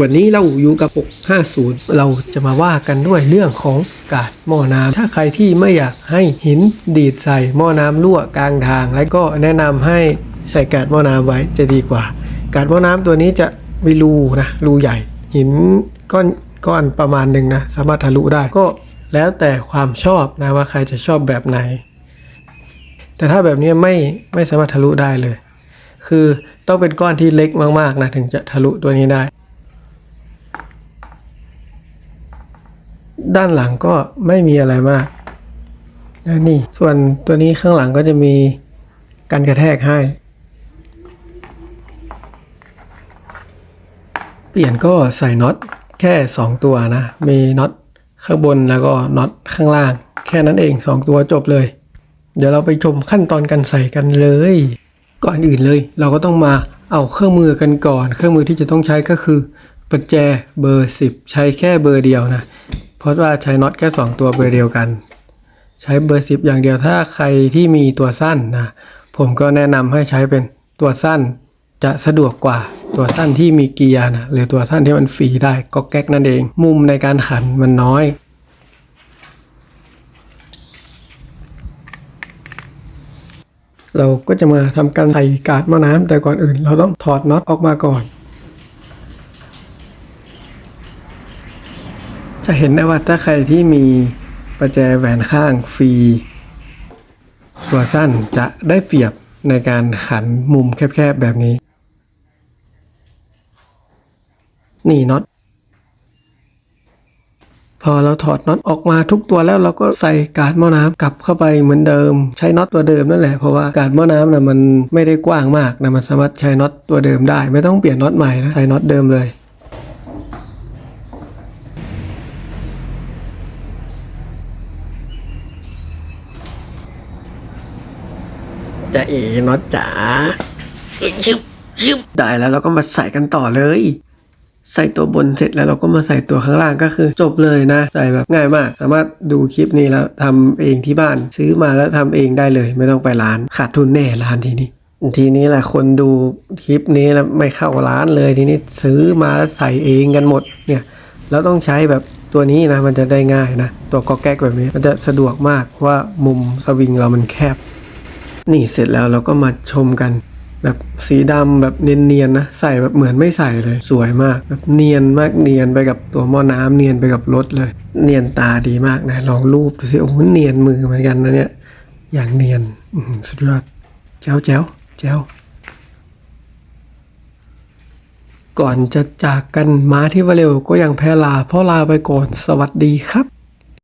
วันนี้เราอยู่กับ 650 เราจะมาว่ากันด้วยเรื่องของกาดหม้อน้ำถ้าใครที่ไม่อยากให้หินดีดใส่หม้อน้ำรั่วกลางทาง แล้วก็แนะนำให้ใส่กาดหม้อน้ำไว้จะดีกว่า กาดหม้อน้ำตัวนี้จะมีรูนะรูใหญ่ หินก้อนก้อนประมาณหนึ่งนะสามารถทะลุได้ก็แล้วแต่ความชอบนะว่าใครจะชอบแบบไหน แต่ถ้าแบบนี้ไม่ไม่สามารถทะลุได้เลย คือต้องเป็นก้อนที่เล็กมากๆนะถึงจะทะลุตัวนี้ได้ ด้านหลังก็ไม่มีอะไรมากนะนี่ส่วนตัวนี้ข้างหลังก็จะมีกันกระแทกให้ เปลี่ยนก็ใส่น็อตแค่ 2 ตัวนะ มีน็อตข้างบนแล้วก็น็อตข้างล่าง แค่นั้นเอง 2 ตัวจบเลย เดี๋ยวเราไปชมขั้นตอนการใส่กันเลย ก่อนอื่นเลย เราก็ต้องมาเอาเครื่องมือกันก่อน เครื่องมือที่จะต้องใช้ก็คือประแจเบอร์ 10 ใช้แค่เบอร์เดียวนะ เพราะว่าใช้น็อตแค่ 2 ตัวเบอร์เดียวกัน ใช้เบอร์ 10 อย่างเดียวถ้าใครที่มีตัวสั้นนะผมก็แนะนำให้ใช้เป็นตัวสั้นจะสะดวกกว่าตัวสั้นที่มีเกียร์นะหรือตัวสั้นที่มันฟรีได้ก็แก๊กนั่นเอง มุมในการขันมันน้อยเราก็จะมาทำการใส่กาดหม้อน้ำแต่ก่อนอื่น เราต้องถอดน็อตออกมาก่อน จะเห็นได้ว่าถ้าใครที่มีประแจแหวนข้างฟรี ตัวสั้นจะได้เปรียบในการขันมุมแคบๆแบบนี้ นี่น็อต พอเราถอดน็อตออกมาทุกตัวแล้วเราก็ใส่กาดหม้อน้ำกลับเข้าไปเหมือนเดิม ใช้น็อตตัวเดิมนั่นแหละเพราะว่ากาดหม้อน้ำนะมันไม่ได้กว้างมากนะมันสามารถใช้น็อตตัวเดิมได้ ไม่ต้องเปลี่ยนน็อตใหม่นะใช้น็อตเดิมเลย จะเอ๋น็อตจ๋าชึบชึบได้แล้วเราก็มาใส่กันต่อเลย ใส่ตัวบนเสร็จแล้วเราก็มาใส่ตัวข้างล่างก็คือจบเลยนะ ใส่แบบง่ายมาก สามารถดูคลิปนี้แล้วทำเองที่บ้านซื้อมาแล้วทำเองได้เลย ไม่ต้องไปร้านขาดทุนแน่ร้านทีนี้ทีนี้แหละคนดูคลิปนี้แล้วไม่เข้าร้านเลยทีนี้ซื้อมาแล้วใส่เองกันหมดเนี่ยแล้วต้องใช้แบบตัวนี้นะมันจะได้ง่ายนะ ตัวก็แก๊กแบบนี้มันจะสะดวกมากเพราะว่ามุมสวิงเรามันแคบ นี่เสร็จแล้วเราก็มาชมกัน แบบสีดำแบบเนียนๆนะใส่แบบเหมือนไม่ใส่เลย สวยมากแบบเนียนมากเนียนไปกับตัวหม้อน้ำเนียนไปกับรถเลย เนียนตาดีมากนะลองรูปดูสิโอ้โหเนียนมือเหมือนกันนะเนี่ยอย่างเนียนอื้อหือสุดยอดแจ๋วแจ๋วแจ๋วก่อนจะจากกันมาที่วาเร็วก็ยังแพ้ลา เพราะลาไปก่อนสวัสดีครับ